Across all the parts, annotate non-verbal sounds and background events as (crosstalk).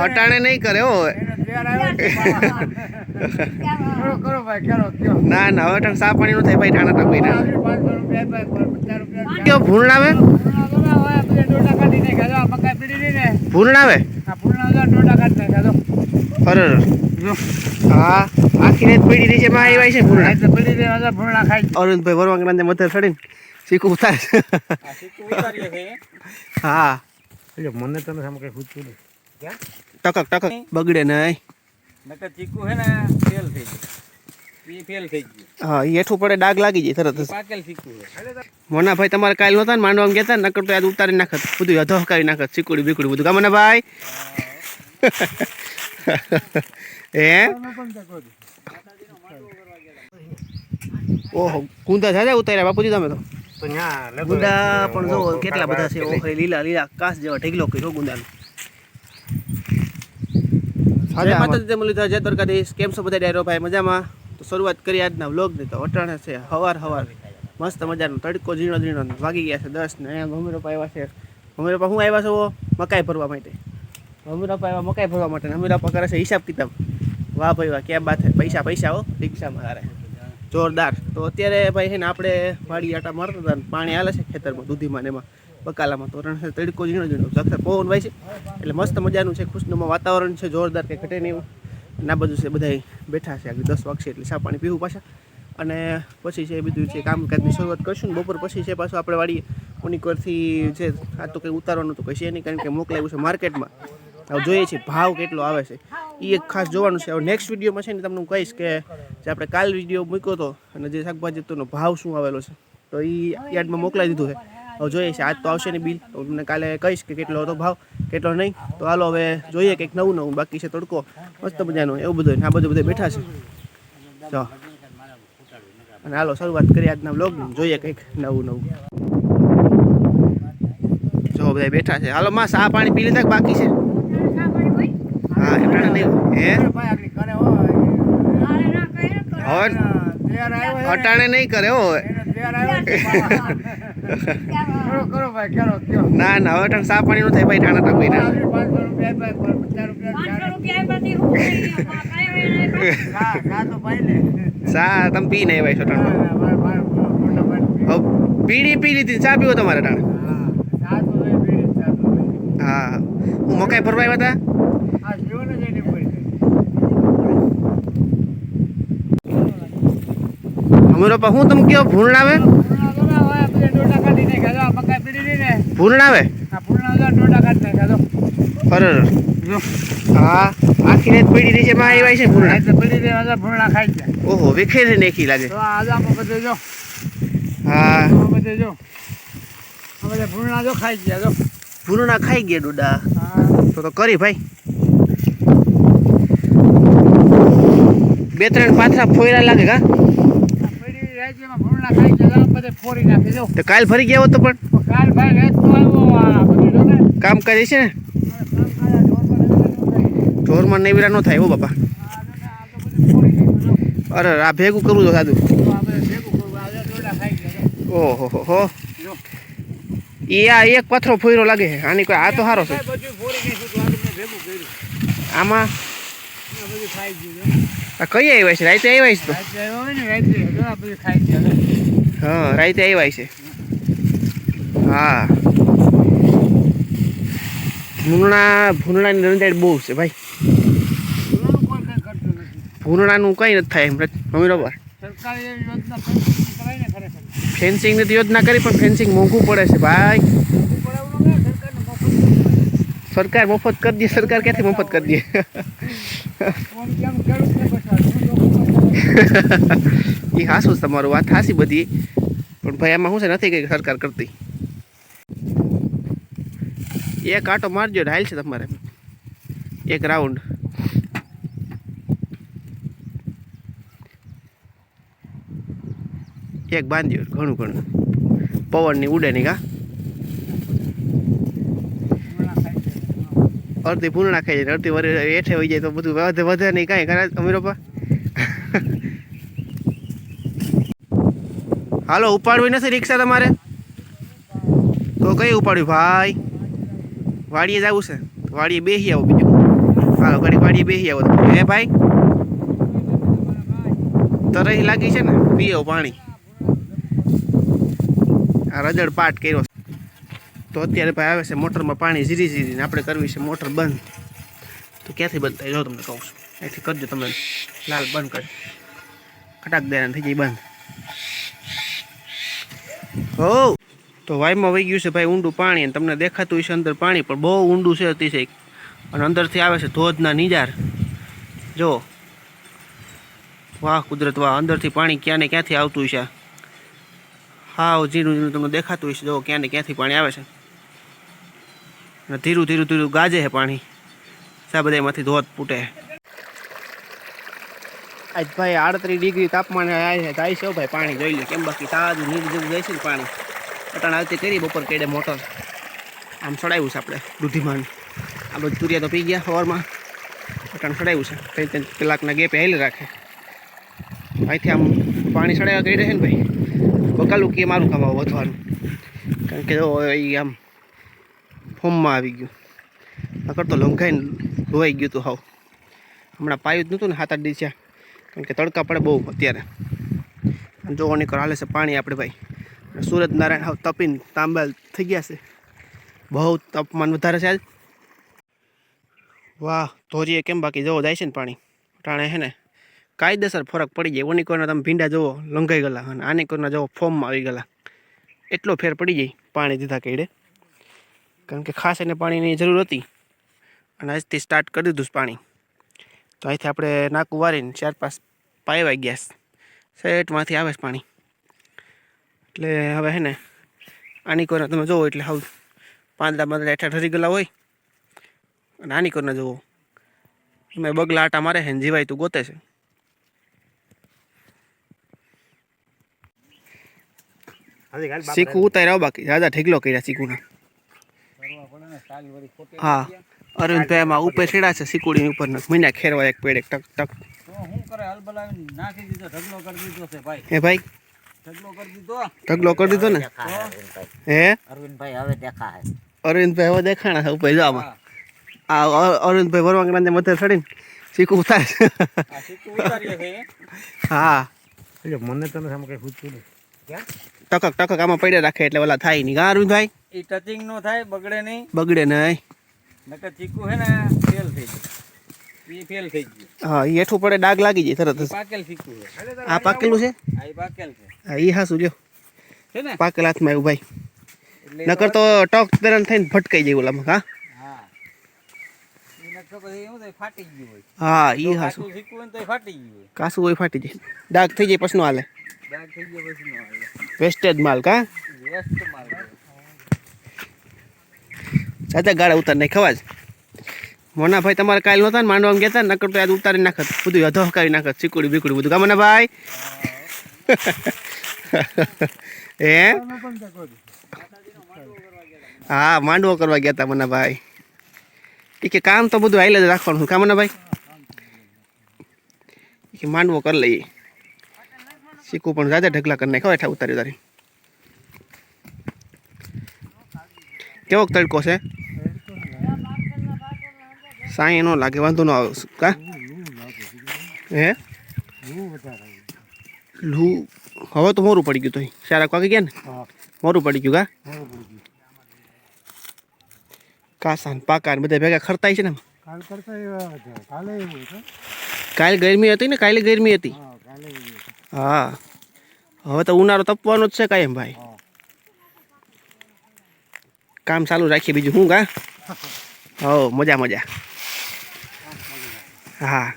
અટાણે નહીં કરે હો. (laughs) ના? ના હવે અટાણે સા પાણી નું થાય ભાઈ ટાણા ટપી ના પાંચસો રૂપિયા ભાઈ પચાસ રૂપિયા કયો ભૂણ આવે? ને. આવે? અરે હા આખી રાત પડી રહી છે એમાં આવ્યા છે તો પીડી રહી જો પૂર્ણા ખાઈ અરવિંદભાઈ વરવાંગના ને મધર ચડીને શીખું ઉતારે. છે હા. મને તને સામે કઈ પૂછ્યું નહીં. ટકક ટકક. બગડે નહીં નકર ચીકુ હે ને ફેલ થઈ ગયું. એ ફેલ થઈ ગયું. હા ઈ હેઠું પડે ડાગ લાગી જાય તરત પાકેલ ચીકુ મોના ભાઈ તમારે કાલ નહોતા ને માંડવામાં ગયા હતા ને નકર તો યાદ ઉતારી નાખત. બધું અધો નાખત ચીકુડી બીકુડી બધું. કામ ભાઈ હે. ઓહો ગુંદા થયા ઉતાર્યા બાપુજી તમે તો? તો ન્યા ગુંદા પણ જો કેટલા બધા છે ઓહે લીલા લીલા કાસ જેવા ઢેગલો કર્યો ગુંદાનો. જય માતાજી જય મુરલીધર જય દ્વારકાધીશ. કેમ છો બધા ડાયરો ભાઈ? મજામાં? તો શરૂઆત કરી આજના વ્લોગની. તો અટાણે છે હવાર હવાર. મસ્ત મજાનો તડકો ઝીણો ઝીણો વાગી ગયા છે દસ ને. અહીંયા મમ્મી પપ્પા આવ્યા છે. મમ્મી પપ્પા શું આવ્યા છો? મકાઈ ભરવા માટે. મમ્મી પપ્પા આવ્યા મકાઈ ભરવા માટે મમ્મી પપ્પા કરે છે હિસાબ કિતાબ. વાહ ભાઈ વાહ ક્યાં બાત પૈસા પૈસા હો રિક્ષામાં હારે. જોરદાર. તો અત્યારે ભાઈ છે ને આપણે વાડી આટા મારતા હતા પાણી હાલે છે ખેતરમાં દૂધીમાં ને એમાં. બકાલામાં તો રણ તડકો ઝીણો ઝીણો અક્ષર પવન વાય છે. એટલે મસ્ત મજાનું છે, ખુશનુમાં વાતાવરણ છે, જોરદાર કે ઘટે નહીં એવું. આ બધું છે બધા બેઠા છે, આગળ દસ વાગશે એટલે ચા પાણી પીવું પાછા. અને પછી છે, એ બધું છે, કામકાજની શરૂઆત કરશું ને બપોર પછી છે, પાછું આપણે વાળીએ ઉનિકરથી છે, આ તો કંઈ ઉતારવાનું તો કંઈ છે નહીં, કારણ કે મોકલાવ્યું છે માર્કેટમાં. હવે જોઈએ છીએ ભાવ કેટલો આવે છે. એ એક ખાસ જોવાનું છે. હવે નેક્સ્ટ વિડીયોમાં છે ને, તમને હું કહીશ કે જે આપણે કાલ વીડિયો મૂક્યો હતો, અને જે શાકભાજી હતો ભાવ શું આવેલો છે, તો એ યાર્ડમાં મોકલાવી દીધું છે. હવે જોઈએ છે આજ તો આવશે ને બિલ. તમને કાલે કહીશ કે કેટલો હતો ભાવ કેટલો નહીં. તો હાલો હવે જોઈએ કંઈક નવું નવું. બાકી છે તડકો. મસ્ત મજાનું એવું બધું આ બધું બધું બેઠા છે. જો. અને હાલો શરૂઆત કરીએ આજના બ્લોગ જોઈએ કંઈક નવું નવું. જો બધા બેઠા છે. હાલો માં સા પાણી પી લીધા બાકી છે? હા એટલે નહીં. કરે. હે અટાણે નહીં કરે હો. ના ના હવે અટાણે સાફ પાણી નું થાય ભાઈ ટાણા ટપી ના સા રૂપિયા ભાઈ પચાસ રૂપિયા ખા ખા તો ભાઈ. ને તમે પી નહીં ભાઈ મારે મોટા પીડી પી લીધી ચા પીવો તમારે અટાણે હા ચા તો ભાઈ પીડી ચા તો ભાઈ હા. હું મકાઈ ભરવા આવ્યા હતા? અમે પપ્પા હું તમે કયો ભૂણ આવે? પૂર્ણા આવે? પૂર્ણા જો. હા આખી રાત પડી રહી છે એમાં આવ્યા છે એટલે પડી રહી પૂર્ણા ખાઈ જાય ઓહો વિખેરી નાખી લાગે. હા. પૂર્ણા જો ખાઈ ગયા જો. ભૂરણા ખાઈ ગયા ડોડા? હા. તો તો કરી ભાઈ. બે ત્રણ પાથરા ફોયરા લાગે કા? તો કાલ ફરી ગયા તો પણ? કામ કરે છે ને? ઢોરમાં નેવરા ન થાય હો બાપા. અરે આ ભેગું કરવું તો સાદું. ઓહો હો હો. એ આ એક પથરો ફોયરો લાગે છે. આની કોઈ આ તો સારો છે. આમાં? આ કઈ આવ્યા છે? રાતે આવ્યા છે તો? હા રાતે આવ્યા છે. હા. ભૂંડા ભૂંડણાની રંજાડ બહુ છે ભાઈ. ભૂંડણાનું કંઈ નથી થાય એમ બાપા. ફેન્સિંગ નથી યોજના કરી પણ ફેન્સિંગ મોંઘું પડે છે ભાઈ. સરકાર મફત કરી દે સરકાર ક્યાંથી મફત કરી દે? એ હાસું છે તમારું વાત હાસી બધી. પણ ભાઈ આમાં શું છે? નથી કંઈક સરકાર કરતી. એક આટો મારજો હાલ છે તમારે. એક રાઉન્ડ. એક બાંધ્યો ઘણું ઘણું. પવનની ઉડે નહીં કા? અડધી પૂર્ણા ખાઈ જાય અડધી વરે હેઠે વહી જાય તો બધું વધે વધે નહીં કાંઈ. ખરા અમીરો પા હાલો, ઉપાડવી નથી રિક્ષા તમારે? તો કઈ ઉપાડ્યું? ભાઈ, વાડીએ જવું છે. વાડીએ બેસી આવો બીજું. હાલો ઘડી વાડીએ બેસી આવો હે ભાઈ? તરહી લાગી છે ને? પીઓ પાણી. આ રજડ પાટ કર્યો. તો અત્યારે ભાઈ આવે છે મોટરમાં પાણી ઝીરી ઝીરીને આપણે કરવી છે. મોટર બંધ. તો ક્યાંથી થાય જો તમને કહું છું. અહીંથી કરજો તમે લાલ બંધ કરી. ખટાક દેના થઈ જાય, બંધ. હો! તો વાયમાં વહી ગયું છે ભાઈ ઊંડું પાણી, અને તમને દેખાતું હશે અંદર પાણી, પણ બહુ ઊંડું છે અતિશય. અને અંદરથી આવે છે ધોધના નિજાર. જો. વાહ, કુદરત, વાહ. અંદરથી પાણી ક્યાં ને ક્યાંથી આવતું છે હાવ, ઝીણું ઝીણું તમને દેખાતું હશે. જો, ક્યાં ને ક્યાંથી પાણી આવે છે? અને ધીરું ધીરું ધીરું ગાજે છે પાણી. સા બધામાંથી ધોધ ફૂટે. આજ ભાઈ આડત્રીસ ડિગ્રી તાપમાન જાય છે ભાઈ, પાણી જોઈ લે કેમ બાકી તાજું નીર જેવું જાય છે ને પાણી. અટાણ આવતી કરી, બપોર કેડે મોટર. આમ ચડાવ્યું છે આપણે દૂધીમાં આ બધું તુરિયા તો પી ગયા સવારમાં અટાણ ચડાવ્યું છે ત્રણ ત્રણ કલાકના ગેપે હેલી રાખે. અહીંથી આમ પાણી ચડાવ્યા કરી રહે ને ભાઈ બકાલું કે મારું કામ વધવાનું. કારણ કે એ આમ ફોર્મમાં આવી ગયું. નકર તો લંઘાઈને ધોવાઈ ગયું હતું હાવ. હમણાં પાયું જ નહોતું ને સાત આઠ દિવસે કારણ કે તડકા પડે બહુ અત્યારે. જોવો નીકળ, હાલે છે પાણી આપણે ભાઈ. અને સુરત નારાયણ હાવ તપીને તાંબાલ થઈ ગયા છે. બહુ તાપમાન વધારે છે વાહ, ધોરીએ કેમ બાકી? જવો, જાય છે ને પાણી. ટાણે છે ને. કાયદેસર ફરક પડી જાય. ઓની કોરના તમે ભીંડા જુઓ લંઘાઈ ગયેલા અને આની કોરના જુઓ ફોર્મમાં આવી ગયેલા. એટલો ફેર પડી જાય પાણી દીધા કઈડે કારણ કે ખાસ એને પાણીની જરૂર હતી. અને આજથી સ્ટાર્ટ કરી દીધું છે પાણી. તો અહીંથી આપણે નાકું વારીને ચાર પાંચ પાયવા ગયા સેટમાંથી આવે છે પાણી. એટલે હવે હે ને આની કોરના તમે જુઓ એટલે હાવ પાંદડા પાંદડા હેઠા ઠરી ગયેલા હોય અને આની કોરના જુઓ એમાં બગલા આટા મારે છે ને જીવાય તું ગોતે છે. શીખવું ઉતાર્યા બાકી. દાદા ઠેકલો કર્યા શીખવું કરવા હા અરવિંદભાઈ એમાં ઉપર છેડા છે સિકુડી ઉપર મહિના ખેરવા એક પેડ એક ટક ટક. શું કરે હલ બલાવીને નાખી દીધો ઢગલો કરી દીધો છે ભાઈ. હે ભાઈ? ઢગલો કરી દીધો? ઢગલો કરી દીધો ને? હે? અરવિંદભાઈ હવે દેખાય. અરવિંદભાઈ હવે દેખાણા છે ઉપર જો આમાં. આ અરવિંદભાઈ વરવાંગરાને મધ્ય ચડીને શીખવું ઉતારે છે. હા. મને તમે સામે કઈ પૂછતું નહીં. ટકક ટકક આમાં પડ્યા રાખે એટલે ઓલા થાય નહીં. હા અરવિંદભાઈ એ ટચિંગ નો થાય બગડે નહીં. બગડે નહીં. નકર ચીકુ છે ને ફેલ થઈ ગયું. એ ફેલ થઈ ગયું. હા એ હેઠું પડે ડાગ લાગી જાય તરત ઈ જ પાકેલ ચીકુ છે. આ પાકેલું છે? આ ઈ પાકેલ છે. હા એ હાસું લ્યો. છે ને? પાકેલ હાથમાં આવ્યું ભાઈ. એટલે નકર તો ટક દરન થઈને ભટકાઈ જાય ઓલામાં હા? હા. ઈ નકર પછી એવું થાય ફાટી ગયું હોય. હા જો એ હાસું. કાચું ચીકુ હોય ને તોય ફાટી ગયું હોય. કાસું હોય ફાટી જાય. ડાગ થઈ જાય પછી નો હાલે. દાગ થઈ ગયો પછી નો આવે વેસ્ટેજ માલ કા? વેસ્ટ માલ. સાચા ગાળા ઉતાર નહીં ખવા જ. મોના ભાઈ તમારે કાલ નહોતા ને માંડવામાં ગયા હતા નકર તો યાદ ઉતારી નાખત બધું અધો હકાવી નાખત ચીકુડી બીકુડી બધું. કામના ભાઈ (laughs) હે? હા, માંડવો કરવા ગયા હતા મના ભાઈ કે કામ તો બધું હાઈલે જ રાખવાનું. કામના ભાઈ કે માંડવો કરી લઈએ. શીખવું પણ જાજા ઢગલા કરી નાખો. હેઠા ઉતારી ઉતારી કેવો તડકો છે? સાંઈ એનો લાગે, વાંધો ન આવે. કા? હે? લૂ, હવે તો મોરું પડી ગયું તો સારા વાગી ગયા ને? મોરું પડી ગયું કા? કાસાન પાકા બધા ભેગા ખરતાય છે ને કાલ ગરમી હતી ને, કાલે ગરમી હતું. હા. હવે તો ઉનાળો તપવાનો જ છે કાયમ ભાઈ. કામ ચાલુ રાખીએ બીજું. શું કા? હો, મજા મજા. હા.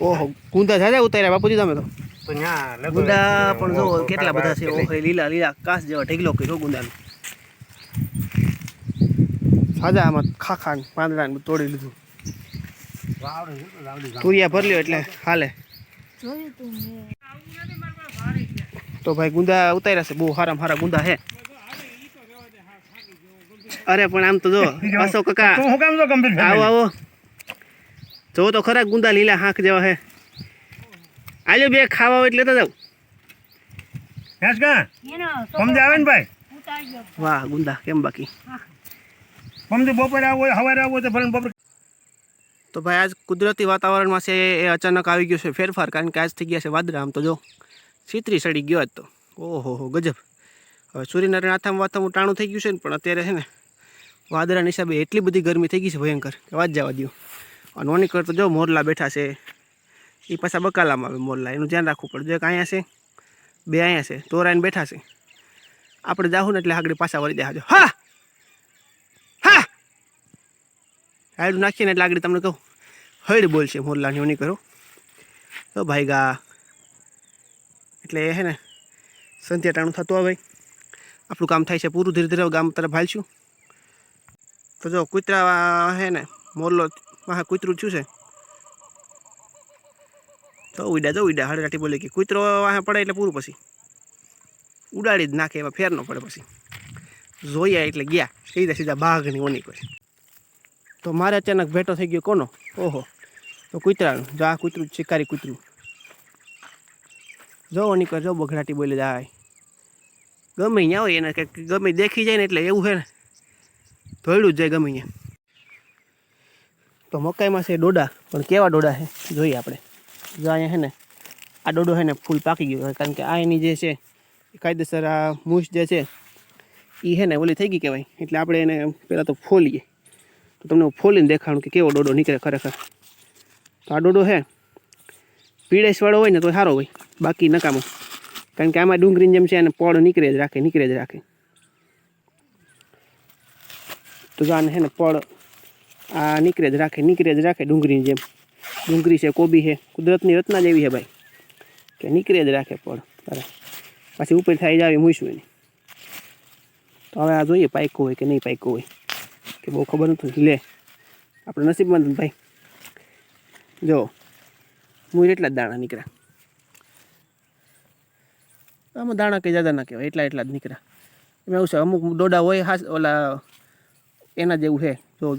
ઓહો ગુંદા જાજા ઉતાર્યા બાપુજી તમે તો? ગુંદા પણ જો કેટલા બધા છે ઓહો લીલા લીલા કાસ જેવા ઢગલો કર્યો ગુંદાનો. સાજા આમાં ખાખા ને પાંદડા ને તોડી લીધું. તુરિયા ભરલ્યો એટલે હાલે. તો ભાઈ ગુંદા ઉતાર્યા છે બહુ સારા સારા ગુંદા હે. અરે પણ આમ તો જો અશો કાકા. હું કામ તો કમ્પ્લીટ આવો આવો. જો તો ખરા ગુંદા લીલા હાંક જેવા હે. આલ્યો બે ખાવા હોય એટલે જાવ હેસ કા? સમજ આવે ને ભાઈ? વાહ ગુંદા કેમ બાકી? સમજ બપોરે આવો સવારે આવો તો ભલે બપોરે તો ભાઈ આજ કુદરતી વાતાવરણમાં છે એ અચાનક આવી ગયો છે ફેરફાર કારણ કે આજ થઈ ગયા છે વાદરા આમ તો જો છીતરી સડી ગયો આજ તો. ઓહો હો ગજબ. હવે સૂર્યનારાયણ આથામ વાથામાં ટાણું થઈ ગયું છે ને પણ અત્યારે છે ને વાદળાના હિસાબે એટલી બધી ગરમી થઈ ગઈ છે ભયંકર કે વાત જવા દો અને ઓની કર તો જો મોરલા બેઠા છે એ પાછા બકાલામાં આવે મોરલા, એનું ધ્યાન રાખવું પડે. જો એક અહીંયા છે, બે અહીંયા છે, તોરાઈને બેઠા છે. આપણે જાહું ને એટલે આગળ પાછા વળી દેખાજો હા! હા! હાડું નાખીને એટલે આગળ તમને કહું. હળ બોલશે મોરલાની ઓની કરો. તો ભાઈ ગા, એટલે હે ને સંધ્યા ટાણું થતું આવે આપણું કામ થાય છે પૂરું. ધીરે ધીરે ગામ તરફ હાલશું. તો જો કૂતરા છે ને, મોરલો વાહ કૂતરું થયું છે. તો ઉડા તો ઉડા હળરાટી બોલે કે કૂતરો વાહ પડે એટલે પૂરું પછી. ઉડાડી જ નાખે, એમાં ફેર ન પડે પછી. જોયા એટલે ગયા, સીધા સીધા બાઘની ઓની કોઈ તો મારે અચાનક ભેટો થઈ ગયો કોનો? ઓહો, તો કૂતરાનું. જો આ કૂતરું શિકારી કૂતરું. જો ઓની કર જો બઘડાટી બોલી જાય. ગમે ત્યાં હોય એને કંઈક ગમે દેખી જાય ને એટલે એવું છે ને. ધોયડું જ જાય ગમે ત્યાં તો મકાઈમાં છે ડોડા, પણ કેવા ડોડા છે? જોઈએ આપણે. જો અહીંયા છે ને, આ ડોડો છે ને ફૂલ પાકી ગયો કારણ કે આ એની જે છે કાયદેસર આ મૂછ જે છે એ છે ને ઓલી થઈ ગઈ કહેવાય. એટલે આપણે એને પહેલાં તો ફોલીએ. તો તમને ફોલીને દેખાડું કે કેવો ડોડો નીકળે ખરેખર. તો આ ડોડો છે પીળેસવાળો હોય ને તો સારો હોય, બાકી નકામો. કારણ કે આમાં ડુંગળીની જેમ છે એને પડ નીકળે જ રાખે, નીકળે જ રાખે. તો જો આને છે ને પડ આ નીકળે જ રાખે, નીકળે જ રાખે ડુંગળીની જેમ. ડુંગળી છે, કોબી છે, કુદરતની રચના જેવી છે ભાઈ. કે નીકળે જ રાખે પડ બરાબર. પાછી ઉપર થાય જ આવી મૂઈશું એની. તો હવે આ જોઈએ પાયકો હોય કે નહીં પાયકો હોય. કે બહુ ખબર નથી લે, આપણે નસીબમાં ભાઈ. જો મુઈ એટલા જ દાણા નીકળ્યા. આમાં દાણા કંઈ જાદા ના કહેવાય. એટલા એટલા જ નીકળ્યા. એમાં એવું છે, અમુક ડોડા હોય, હાસ, ઓલા એના જેવું છે. જો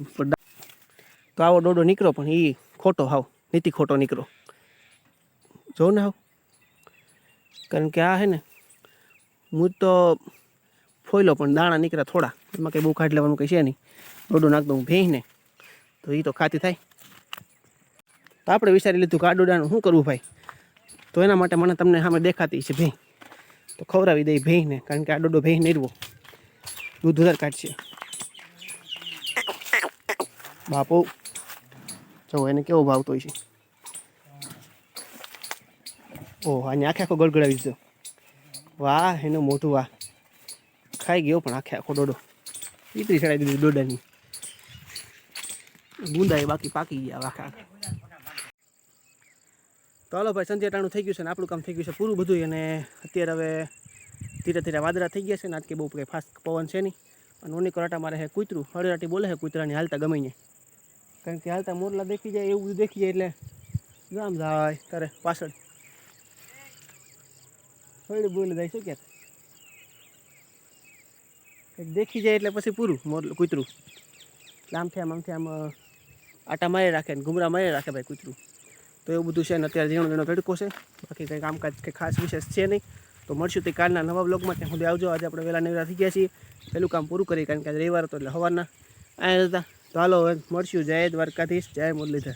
તો આવો ડોડો નીકળો પણ એ ખોટો હાવ, નીતિ ખોટો નીકળો. જો ને હાવ. કારણ કે આ છે ને, હું તો ફોયલો પણ દાણા નીકળ્યા થોડા. એમાં કંઈ બહુ કાઢી લેવાનું કંઈ છે નહીં. ડોડો નાખતો હું ભેંને તો એ તો ખાતી થાય. તો આપણે વિચારી લીધું કે આ ડોડાનું શું કરવું ભાઈ? તો એના માટે મને તમને સામે દેખાતી છે ભેં તો ખવડાવી દઈ ભેંને કારણ કે આ ડોડો ભેં નીરવો દૂધ ઉધાર કાઢશે. બાપો, જો એને કેવો ભાવતો હોય છે. ઓહ, આને આખે આખો ગળગડાવી દીધો. વાહ, એનું મોટું વાહ. ખાઈ ગયો પણ આખે આખો ડોડો. પીતરી ચડાવી દીધી ડોડાની. એ બાકી પાકી ગયા આખા તો હાલો ભાઈ, સંધ્યાટાણું થઈ ગયું છે ને આપણું કામ થઈ ગયું છે પૂરું બધું અને અત્યારે હવે ધીરે ધીરે વાદળા થઈ ગયા છે ને આજ કે બહુ કંઈ ફાસ્ટ પવન છે નહીં. અને ઓની કરાટા મારે હે કૂતરું હળરાટી બોલે છે કૂતરાની, હાલતા ગમે ને કારણ કે હાલતા મોરલા દેખી જાય, એવું બધું દેખી જાય એટલે ગામ જાય તારે પાછળ. થોડી બોલી જાય શું ક્યાં કંઈક દેખી જાય એટલે પછી પૂરું મોરલું કૂતરું. એટલે આમથી આમ આમ આટા મારી રાખે ને ઘૂમરા મારી રાખે ભાઈ કૂતરું. તો એવું બધું છે ને અત્યારે ઝીણો ઝીણો તડકો છે. બાકી કંઈ કામકાજ, કંઈ ખાસ વિશેષ છે નહીં. તો મળશું તે કાલના નવા બ્લોગમાં ત્યાં સુધી આવજો. આજે આપણે વહેલા નવરા થઈ ગયા છીએ. પહેલું કામ પૂરું કરી કારણ કે આજે રવિવાર હતો એટલે સવારના આવ્યા હતા. તો હાલો મળશું. જય દ્વારકાધીશ જય મુરલીધર.